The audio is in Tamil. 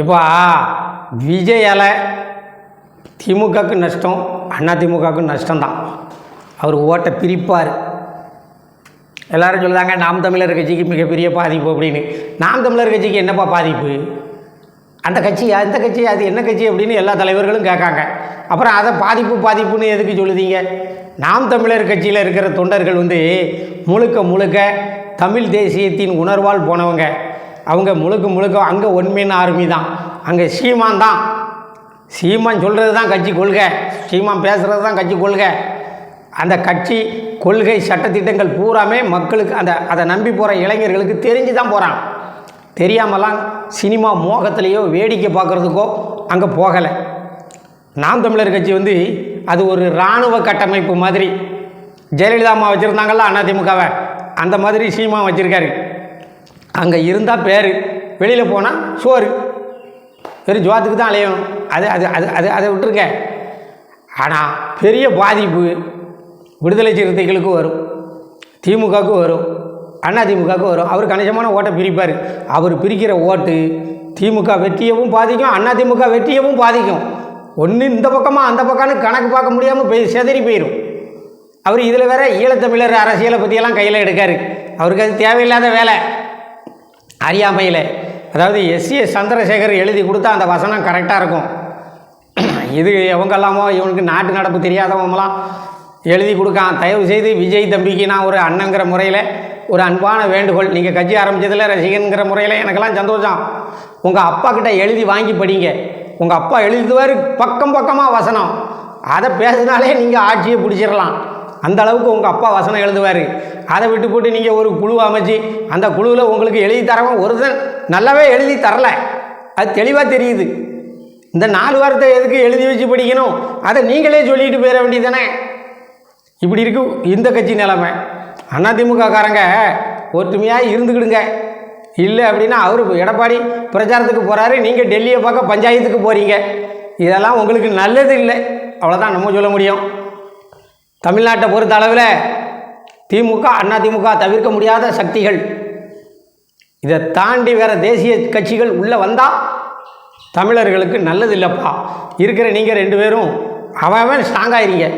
இப்போ விஜயால் திமுகவுக்கு நஷ்டம் அண்ணா திமுகவுக்கு நஷ்டம்தான். அவர் ஓட்டை பிரிப்பார். எல்லாரும் சொல்லுதாங்க நாம் தமிழர் கட்சிக்கு மிகப்பெரிய பாதிப்பு அப்படின்னு. நாம் தமிழர் கட்சிக்கு என்னப்பா பாதிப்பு? அந்த கட்சி அந்த கட்சி அது என்ன கட்சி அப்படின்னு எல்லா தலைவர்களும் கேட்காங்க. அப்புறம் அதை பாதிப்பு பாதிப்புன்னு எதுக்கு சொல்லுதீங்க? நாம் தமிழர் கட்சியில் இருக்கிற தொண்டர்கள் வந்து முழுக்க முழுக்க தமிழ் தேசியத்தின் உணர்வால் போனவங்க. அவங்க முழுக்க முழுக்க அங்கே ஒன்மையான ஆர்மி தான். அங்கே சீமான் தான். சீமான் சொல்கிறது தான் கட்சி கொள்கை. சீமான் பேசுகிறது தான் கட்சி கொள்கை. அந்த கட்சி கொள்கை சட்டத்திட்டங்கள் பூராமே மக்களுக்கு அந்த அதை நம்பி போகிற இளைஞர்களுக்கு தெரிஞ்சு தான் போகிறான் தெரியாமலாம் சினிமா மோகத்திலேயோ வேடிக்கை பார்க்குறதுக்கோ அங்கே போகலை. நாம் தமிழர் கட்சி வந்து அது ஒரு இராணுவ கட்டமைப்பு மாதிரி. ஜெயலலிதா அம்மா வச்சுருந்தாங்கள்ல அதிமுகவை அந்த மாதிரி சீமா வச்சுருக்காரு. அங்கே இருந்தால் பேர். வெளியில் போனால் சோறு. வெறும் ஜோத்துக்கு தான் அலையணும். அது அது அது அது அதை விட்டுருங்க ஆனால் பெரிய பாதிப்பு விடுதலை சிறுத்தைகளுக்கு வரும். திமுகவுக்கு வரும். அண்ணா திமுகவுக்கு வரும். அவர் கணிசமான ஓட்டை பிரிப்பார். அவர் பிரிக்கிற ஓட்டு திமுக வெற்றியவும் பாதிக்கும் அண்ணா திமுக வெற்றியவும் பாதிக்கும். ஒன்று இந்த பக்கமாக அந்த பக்கம்னு கணக்கு பார்க்க முடியாமல் போய் செதறி போயிடும் அவர் இதில் வேற ஈழத்தமிழர் அரசியலை பற்றியெல்லாம் கையில் எடுக்காரு. அவருக்கு அது தேவையில்லாத வேலை. அறியாமையில். அதாவது எஸ்ஏ சந்திரசேகர் எழுதி கொடுத்தா அந்த வசனம் கரெக்டாக இருக்கும். இது எவங்கெல்லாமோ இவனுக்கு நாட்டு நடப்பு தெரியாதவங்களாம் எழுதி கொடுக்கான். தயவு செய்து விஜய் தம்பிக்கு நான் ஒரு அண்ணங்கிற முறையில் ஒரு அன்பான வேண்டுகோள். நீங்கள் கட்சி ஆரம்பித்ததில் ரசிகன்கிற முறையில் எனக்கெல்லாம் சந்தோஷம். உங்கள் அப்பா கிட்ட எழுதி வாங்கி படிங்க. உங்கள் அப்பா எழுதுவார் பக்கம் பக்கமாக வசனம். அதை பேசினாலே நீங்கள் ஆட்சியை பிடிச்சிடலாம். அந்த அளவுக்கு உங்கள் அப்பா வசனம் எழுதுவார். அதை விட்டு போட்டு நீங்கள் ஒரு குழு அமைச்சு அந்த குழுவில் உங்களுக்கு எழுதி தரவன் ஒருத்தன் நல்லாவே எழுதி தரல. அது தெளிவாக தெரியுது. இந்த நாலு வாரத்தை எதுக்கு எழுதி வச்சு படிக்கணும்? அதை நீங்களே சொல்லிட்டு போயிட வேண்டியதானே இப்படி இருக்கு இந்த கட்சி நிலைமை. அதிமுக காரங்க ஒற்றுமையாக இருந்துக்கிடுங்க. இல்லை அப்படின்னா அவர் எடப்பாடி பிரச்சாரத்துக்கு போகிறாரு நீங்கள் டெல்லியை பார்க்க பஞ்சாயத்துக்கு போகிறீங்க இதெல்லாம் உங்களுக்கு நல்லது இல்லை. அவ்வளோதான் நம்ம சொல்ல முடியும். தமிழ்நாட்டை பொறுத்த அளவில் திமுக அண்ணா திமுக தவிர்க்க முடியாத சக்திகள். இதை தாண்டி வேறு தேசிய கட்சிகள் உள்ளே வந்தால் தமிழர்களுக்கு நல்லது இல்லைப்பா. இருக்கிற நீங்கள் ரெண்டு பேரும் அவன் அவன் ஸ்ட்ராங்காகிறீங்க